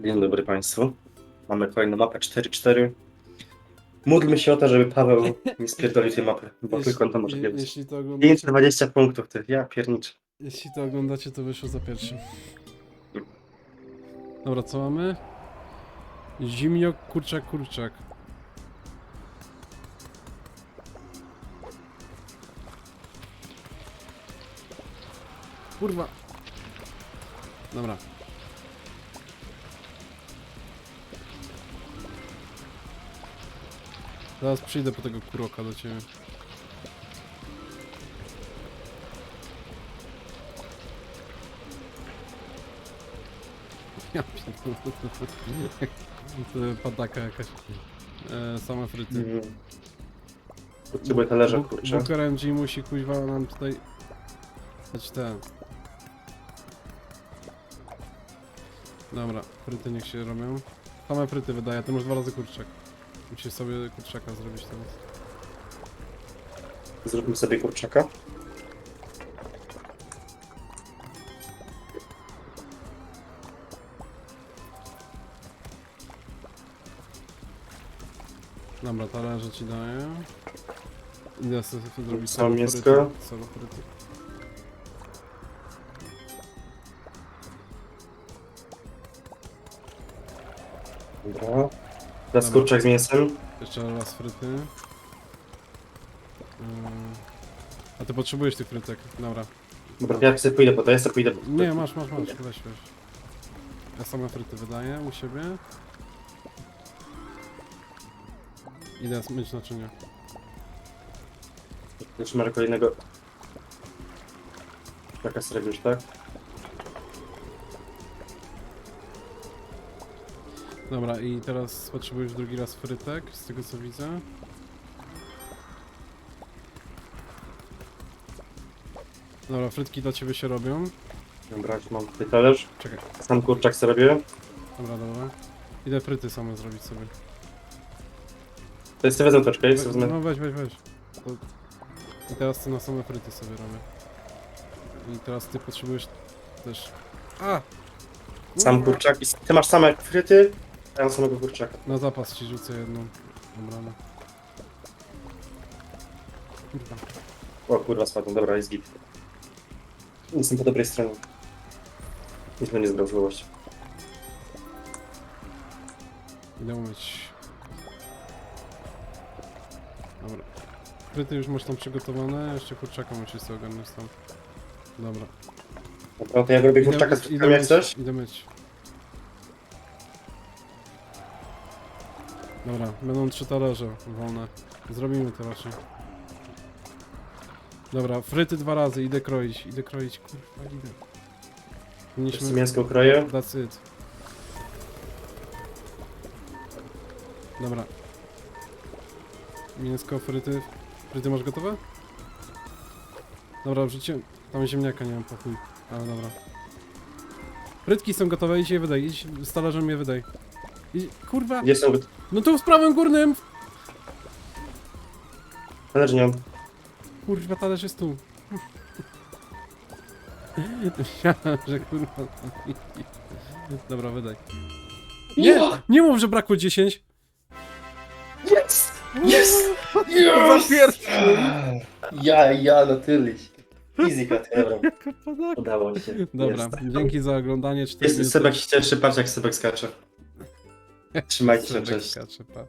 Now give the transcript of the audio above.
Dzień dobry Państwu. Mamy kolejną mapę 4-4. Módlmy się o to, żeby Paweł nie spierdolił tej mapy, bo Jeśli- tylko on to może je- wiedzieć. Jeśli to oglądacie, 520 punktów, ty. Ja pierniczę. jeśli to oglądacie, to wyszło za pierwszym. Dobra, co mamy? Zimniok, kurczak, kurczak. Kurwa. Dobra. Zaraz przyjdę po tego kuroka do ciebie. Ja pierdolę. To Padaka jakaś. E, same fryty. Mm. Potrzebuję talerza, kurczę. Booker MG musi kuźwa nam tutaj dać ten. Dobra, fryty niech się robią. Same fryty wydaje, ty masz dwa razy kurczak. Musisz sobie kurczaka zrobić teraz. Zróbmy sobie kurczaka. Dobra, talerze ci daję. Idę sobie zrobić Całe mięsko. fryty. Dobra. Teraz Dobra. kurczak z mięsem. Jeszcze raz fryty. Ym. A ty potrzebujesz tych frytek, dobra. Dobra, ja sobie pójdę po to, ja sobie pójdę po to. Nie, masz, masz, masz, weź, weź. Ja same fryty wydaję u siebie. Idę myć naczynia. Zaczynamy kolejnego. Taka już, tak? Dobra, i teraz potrzebujesz drugi raz frytek, z tego co widzę. Dobra, frytki dla ciebie się robią. Dobra, już mam tutaj talerz. Czekaj, Sam kurczak sobie robię. dobra, dobra. Idę fryty same zrobić sobie. To jest wezmę troszkę, jest We, wezmę. no weź, weź, weź. To... I teraz ty na same fryty sobie robię. I teraz ty potrzebujesz też... A! Sam kurczak. I Ty masz same fryty, ja mam samego kurczaka. Na zapas ci rzucę jedną. Dobra, no. Kurwa. O kurwa. Dobra, jest git. Jestem po dobrej stronie. Nic mnie nie zbrał złość. Idę umyć. Dobra. Fryty już masz tam przygotowane, jeszcze kurczaka musisz sobie ogarnąć tam. Dobra. Dobra, to ja robię kurczaka z frytkami jak myć, coś. idę myć. Dobra, będą trzy talerze wolne. Zrobimy to raczej. Dobra, fryty dwa razy, idę kroić, idę kroić, kurwa, idę. Jeszcze Powinniśmy... mięsko kroję. That's it. Dobra. Mięsko, fryty. Fryty masz gotowe? Dobra, wrzuciłem. Tam ziemniaka nie mam po chuj. Ale dobra. Frytki są gotowe, idź je wydaj. Idź z talerzem je wydaj. Kurwa! Gdzie są No tu w prawym górnym! talerz nie mam. Kurwa, talerz jest tu. Myślałem, że kurwa... Dobra, wydaj. Nie! Nie mów, że brakło 10! Jest! Jest! Ja, ja, natürlich. Easy cut, dobra. Udało się. Dobra, Jest. dzięki za oglądanie. 4 Jest Sebek się cieszy, patrz jak Sebek skacze. Trzymajcie się, cześć. Kacze, pa.